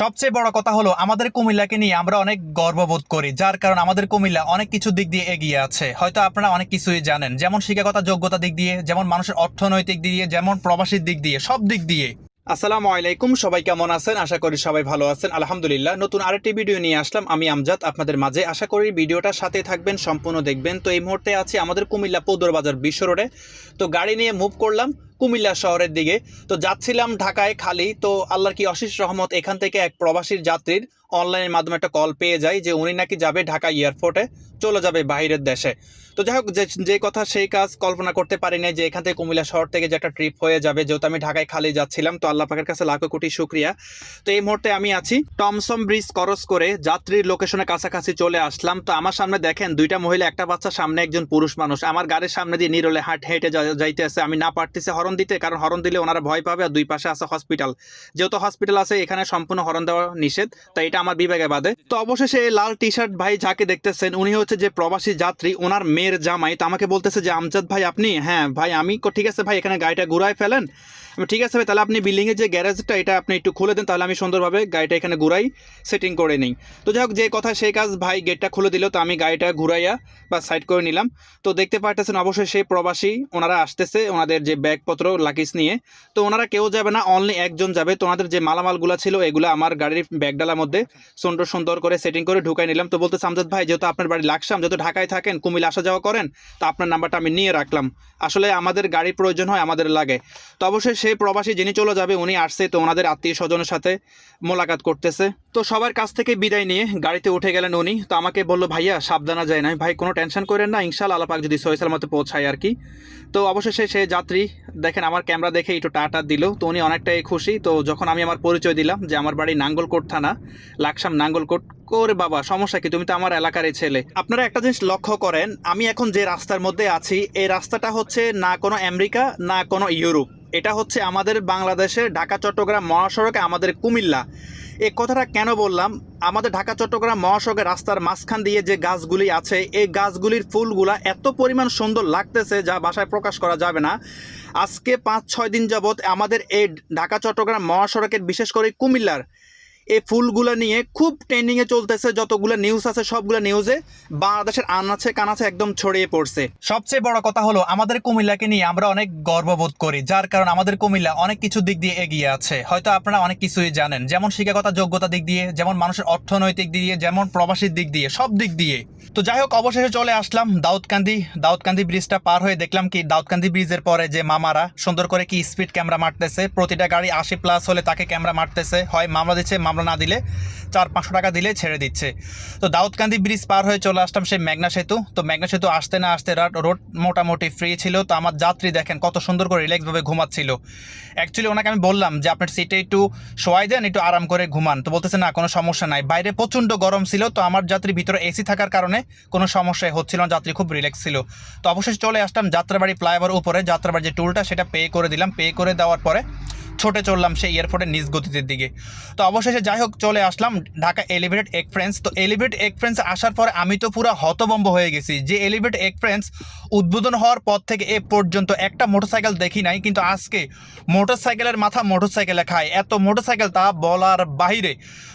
সবচেয়ে বড় কথা হলো আমাদের কুমিল্লাকে নিয়ে আমরা অনেক গর্ববোধ করি, যার কারণ আমাদের কুমিল্লা অনেক কিছু দিক দিয়ে এগিয়ে আছে। হয়তো আপনারা অনেক কিছুই জানেন, যেমন শিক্ষাগত যোগ্যতা দিক দিয়ে, যেমন মানুষের অর্থনৈতিক দিক দিয়ে, যেমন প্রবাসীর দিক দিয়ে, সব দিক দিয়ে। আসসালামু আলাইকুম, সবাই কেমন আছেন? আশা করি সবাই ভালো আছেন। আলহামদুলিল্লাহ, নতুন আরেকটি ভিডিও নিয়ে আসলাম। আমি আমজাদ, আপনাদের মাঝে। আশা করি ভিডিওটা সাথে থাকবেন, সম্পূর্ণ দেখবেন। তো এই মুহূর্তে আছি আমাদের কুমিল্লা পৌদর বাজার বিশ্ব রোডে তো গাড়ি নিয়ে মুভ করলাম। কুমিল্লা শহরের দিকে। তো যাচ্ছিলাম ঢাকায় খালি। তো আল্লাহর কি অশেষ রহমত, এখান থেকে এক প্রবাসীর যাত্রীর অনলাইনের মাধ্যমে একটা কল পেয়ে যায় যে উনি নাকি যাবে ঢাকা এয়ারপোর্টে চলে যাবে বাইরের দেশে। তো যাই হোক, যে কথা সেই কাজ কল্পনা করতে পারি না যে এখান থেকে কুমিল্লা শহর থেকে যে একটা ট্রিপ হয়ে যাবে। যেহেতু আমি ঢাকায় খালি যাচ্ছিলাম, তো আল্লাহ পাকের কাছে লাখো কোটি শুক্রিয়া। তো এই মুহূর্তে আমি আছি টমসম ব্রিজ ক্রস করে যাত্রীর লোকেশনের কাছাকাছি চলে আসলাম। তো আমার সামনে দেখেন দুইটা মহিলা, একটা বাচ্চা, সামনে একজন পুরুষ মানুষ। আমার গাড়ির সামনে দিয়ে নিরলে হাট, হেঁটে যাইতে আছে আমি না পারতেছি হরন দিতে, কারণ হরণ দিলে ওনারা ভয় পাবে আর দুই পাশে আছে হসপিটাল যেহেতু হসপিটাল আছে, এখানে সম্পূর্ণ হরণ দেওয়া নিষেধ, তাই এটা আমার বিবেকে বাদে। তো অবশেষে এই লাল টি শার্ট ভাই যাকে দেখতেছেন, উনি হচ্ছে যে প্রবাসী যাত্রী, ওনার মেয়ের জামাই। তো আমাকে বলতেছে যে, আমজাদ ভাই, আপনি? হ্যাঁ ভাই, আমি ঠিক আছে ভাই, এখানে গাড়িটা ঘুরায় ফেলেন। ঠিক আছে ভাই, তাহলে আপনি বিল্ডিংয়ের যে গ্যারেজটা এটা আপনি একটু খুলে দেন, তাহলে আমি সুন্দরভাবে গাড়িটা এখানে ঘুরাই সেটিং করে নিই। তো যাই হোক, যে কথা সেই কাজ ভাই গেটটা খুলে দিল, তো আমি গাড়িটা ঘুরাইয়া বা সাইড করে নিলাম। তো দেখতে পারতেছেন অবশ্যই সেই প্রবাসী, ওনারা আসতেছে, ওনাদের যে ব্যাগপত্র লাকিস নিয়ে। তো ওনারা কেউ যাবে না অনলি একজন যাবে। তো ওনাদের যে মালামালগুলো ছিল, এগুলো আমার গাড়ির ব্যাগডালার মধ্যে সুন্দর সুন্দর করে সেটিং করে ঢুকাই নিলাম। তো বলতে আমজাদ ভাই, যেহেতু আপনার বাড়ি লাকসাম, যেহেতু ঢাকায় থাকেন, কুমিল্লা আসা যাওয়া করেন, তো আপনার নাম্বারটা আমি নিয়ে রাখলাম। আসলে আমাদের গাড়ির প্রয়োজন হয়, আমাদের লাগে। তো অবশ্যই সেই প্রবাসী যিনি চলে যাবে, উনি আসছে তো ওনাদের আত্মীয় স্বজনের সাথে মোলাকাত করতেছে। তো সবার কাছ থেকে বিদায় নিয়ে গাড়িতে উঠে গেলেন উনি। তো আমাকে বলল, ভাইয়া, সাবধানা যায় না ভাই, কোনো টেনশন করেন না। ইনশাল আলাপাক যদি সহিসাল মতো পৌঁছায় আর কি। তো অবশেষে সে যাত্রী, দেখেন আমার ক্যামেরা দেখে একটু টাটা দিল। তো উনি অনেকটাই খুশি। তো যখন আমি আমার পরিচয় দিলাম যে আমার বাড়ি নাঙ্গলকোট থানা, লাকসাম নাঙ্গলকোট করে বাবা, সমস্যা কি? তুমি তো আমার এলাকারই ছেলে। আপনারা একটা জিনিস লক্ষ্য করেন, আমি এখন যে রাস্তার মধ্যে আছি, এই রাস্তাটা হচ্ছে না কোনো আমেরিকা, না কোনো ইউরোপ। এটা হচ্ছে আমাদের বাংলাদেশে ঢাকা, চট্টগ্রাম মহাসড়কে আমাদের কুমিল্লা। এই কথাটা কেন বললাম? আমাদের ঢাকা, চট্টগ্রাম মহাসড়কের রাস্তার মাঝখান দিয়ে যে গাছগুলি আছে, এই গাছগুলির ফুলগুলা এত পরিমাণ সুন্দর লাগতেছে যা বাসায় প্রকাশ করা যাবে না। আজকে পাঁচ, ছয় দিন যাবৎ আমাদের এই ঢাকা, চট্টগ্রাম মহাসড়কের, বিশেষ করে কুমিল্লার এই ফুলগুলো নিয়ে খুব ট্রেন্ডিংয়ে চলতেছে, যতগুলো নিউজ আছে, সবগুলো নিউজে বাংলাদেশের আনাচে কানাচে একদম ছড়িয়ে পড়ছে। সবচেয়ে বড় কথা হলো, আমাদের কুমিল্লাকে নিয়ে আমরা অনেক গর্ববোধ করি, যার কারণ আমাদের কুমিল্লা অনেক কিছু দিক দিয়ে এগিয়ে আছে। হয়তো আপনারা অনেক কিছুই জানেন, যেমন শিক্ষাগত যোগ্যতা দিক দিয়ে, যেমন মানুষের অর্থনৈতিক দিক দিয়ে, যেমন প্রবাসীর দিক দিয়ে, সব দিক দিয়ে। তো যাই হোক, অবশেষে চলে আসলাম দাউদকান্দি দাউদকান্দি ব্রিজটা পার হয়ে দেখলাম কি, দাউদকান্দি ব্রিজের পরে যে মামারা, সুন্দর করে কি স্পিড ক্যামেরা মারতেছে, প্রতিটা গাড়ি আশি প্লাস হলে তাকে ক্যামেরা মারতেছে, হয় মামলা দিচ্ছে মামলা না দিলে চার পাঁচশো টাকা দিলে ছেড়ে দিচ্ছে। তো দাউদকান্দি ব্রিজ পার হয়ে চলে আসলাম সেই মেঘনা সেতু। তো মেঘনা সেতু আসতে না আসতে রোড মোটামুটি ফ্রি ছিল। তো আমার যাত্রী দেখেন কত সুন্দর করে রিল্যাক্সভাবে ঘুমাচ্ছিল। অ্যাকচুয়ালি ওনাকে আমি বললাম যে, আপনার সিটে একটু শোয়াই দেন, একটু আরাম করে ঘুমান। তো বলতেছে, না, কোনো সমস্যা নাই। বাইরে প্রচণ্ড গরম ছিল। তো আমার যাত্রী ভিতরে এসি থাকার কারণে কোনো সমস্যাই হচ্ছিল না। যাত্রী খুব রিল্যাক্স ছিল। তো অবশেষে চলে আসলাম যাত্রাবাড়ি ফ্লাইওভার উপরে। যাত্রাবাড়ি যে টুলটা সেটা পে করে দিলাম। পে করে দেওয়ার পরে ছোটে চললাম সেই এয়ারপোর্টের নিজ গতিতে দিকে। তো অবশেষে যাই হোক, চলে আসলাম ঢাকা এলিভেটেড এক্সপ্রেস তো এলিভেট এক্সপ্রেস আসার পরে আমি তো পুরো হতবম্ব হয়ে গেছি। যে এলিভেট এক্সপ্রেস উদ্বোধন হওয়ার পর থেকে এ পর্যন্ত একটা মোটরসাইকেল দেখি নাই, কিন্তু আজকে মোটরসাইকেলের মাথা মোটরসাইকেলে খায়। এত মোটরসাইকেল তা বলার বাহিরে।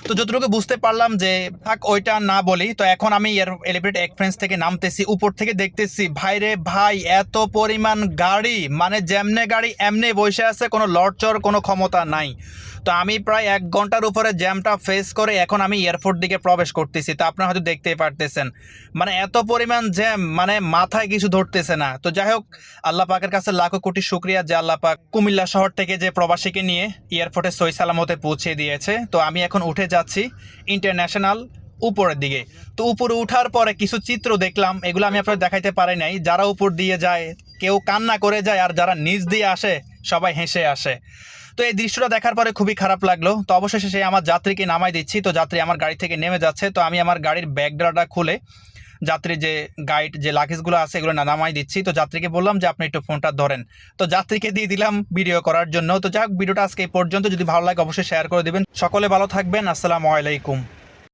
তো যতটুকু বুঝতে পারলাম যে, থাক ওইটা না বলি, তো এখন আমি এলিভেট এক্সপ্রেস থেকে নামতেছি, উপর থেকে দেখতেছি ভাইরে ভাই, এত পরিমাণ গাড়ি মানে যেমনে গাড়ি, এমনি বসে আছে, কোনো লড়চড়, কোনো ক্ষমতা নাই। তো আমি প্রায় এক ঘণ্টার উপরে জ্যামটা ফেস করে এখন আমি এয়ারপোর্ট দিকে প্রবেশ করতেছি। তো আপনারা হয়তো দেখতেই পারতেছেন। মানে এত পরিমাণ জ্যাম মানে মাথায় কিছু ধরতেছে না। তো যাই হোক, আল্লাহ পাকের কাছে লাখো কোটি শুক্রিয়া যে আল্লাহ পাক কুমিল্লা শহর থেকে যে প্রবাসীকে নিয়ে এয়ারপোর্টে সই সালামতে পৌঁছে দিয়েছে। তো আমি এখন উঠে যাচ্ছি ইন্টারন্যাশনাল উপরের দিকে। তো উপরে উঠার পরে কিছু চিত্র দেখলাম, এগুলো আমি আপনার দেখাইতে পারি নাই। যারা উপর দিয়ে যায়, কেউ কান্না করে যায়, আর যারা নিচ দিয়ে আসে সবাই হেসে আসে। তো এই দৃশ্যটা দেখার পরে খুবই খারাপ লাগল। তো অবশেষে সে আমার যাত্রীকে নামাই দিচ্ছি। তো যাত্রী আমার গাড়ি থেকে নেমে যাচ্ছে। তো আমি আমার গাড়ির ব্যাগডালাটা খুলে যাত্রীর যে গাইড, যে লাগেজগুলো আছে এগুলো না নামাই দিচ্ছি। তো যাত্রীকে বললাম যে, আপনি একটু ফোনটা ধরেন। তো যাত্রীকে দিয়ে দিলাম ভিডিও করার জন্য। তো যাক ভিডিওটা আজকে এই পর্যন্ত। যদি ভালো লাগে অবশ্যই শেয়ার করে দিবেন। সকলে ভালো থাকবেন। আসসালামু আলাইকুম।